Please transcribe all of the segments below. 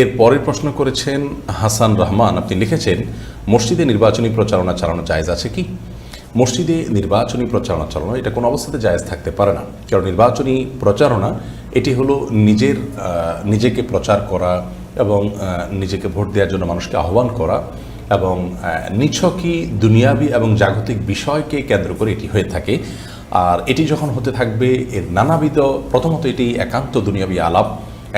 এর পরের প্রশ্ন করেছেন হাসান রহমান। আপনি লিখেছেন, মসজিদে নির্বাচনী প্রচারণা চালানো জায়েজ আছে কি? মসজিদে নির্বাচনী প্রচারণা চালানো, এটা কোনো অবস্থাতে জায়েজ থাকতে পারে না। কারণ নির্বাচনী প্রচারণা, এটি হলো নিজের নিজেকে প্রচার করা এবং নিজেকে ভোট দেওয়ার জন্য মানুষকে আহ্বান করা এবং নিছকই দুনিয়াবি এবং জাগতিক বিষয়কে কেন্দ্র করে এটি হয়ে থাকে। আর এটি যখন হতে থাকবে, এর নানাবিধ, প্রথমত এটি একান্ত দুনিয়াবি আলাপ।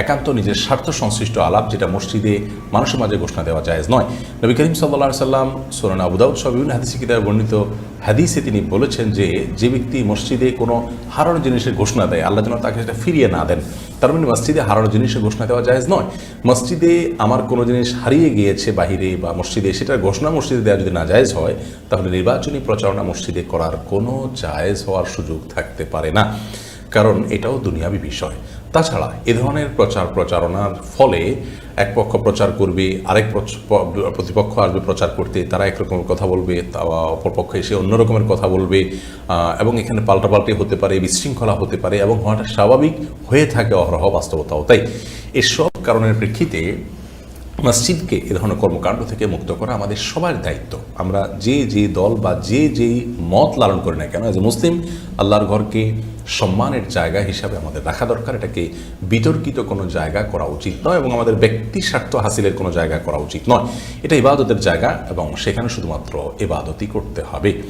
একান্ত নিজের স্বার্থ সংশ্লিষ্ট আলাপ যেটা মসজিদে মানুষের মাঝে ঘোষণা দেওয়া জায়েজ নয়। নবী করিম সাল্লা সাল্লাম সোরান আবুদাউদ সহ বিভিন্ন হাদিসি বর্ণিত হাদিসে তিনি বলেছেন যে যে ব্যক্তি মসজিদে কোনো হারানো জিনিসের ঘোষণা দেয়, আল্লাহ যেন তাকে সেটা ফিরিয়ে না দেন। তার মানে মসজিদে হারানো জিনিসের ঘোষণা দেওয়া জায়েজ নয়। মসজিদে আমার কোনো জিনিস হারিয়ে গিয়েছে বাহিরে বা মসজিদে, সেটার ঘোষণা মসজিদে দেওয়া যদি না জায়েজ হয়, তাহলে নির্বাচনী প্রচারণা মসজিদে করার কোনো জায়েজ হওয়ার সুযোগ থাকতে পারে না। কারণ এটাও দুনিয়াবি বিষয়। তাছাড়া এ ধরনের প্রচার প্রচারণার ফলে এক পক্ষ প্রচার করবে, আরেক প্রতিপক্ষ আসবে প্রচার করতে, তারা একরকমের কথা বলবে অপর পক্ষ এসে অন্য রকমের কথা বলবে এবং এখানে পাল্টাপাল্টি হতে পারে, বিশৃঙ্খলা হতে পারে, এবং হওয়াটা স্বাভাবিক হয়ে থাকে অহরহ বাস্তবতাও। তাই এসব কারণের প্রেক্ষিতে মসজিদকে এ ধরনের কর্মকাণ্ড থেকে মুক্ত করা আমাদের সবার দায়িত্ব। আমরা যে যে দল বা যে, যেই মত লালন করি না কেন এজ এ মুসলিম আল্লাহর ঘরকে সম্মানের জায়গা হিসাবে আমাদের রাখা দরকার। এটাকে বিতর্কিত কোনো জায়গা করা উচিত নয় এবং আমাদের ব্যক্তি স্বার্থ হাসিলের কোনো জায়গা করা উচিত নয়। এটা ইবাদতের জায়গা এবং সেখানে শুধুমাত্র ইবাদতই করতে হবে।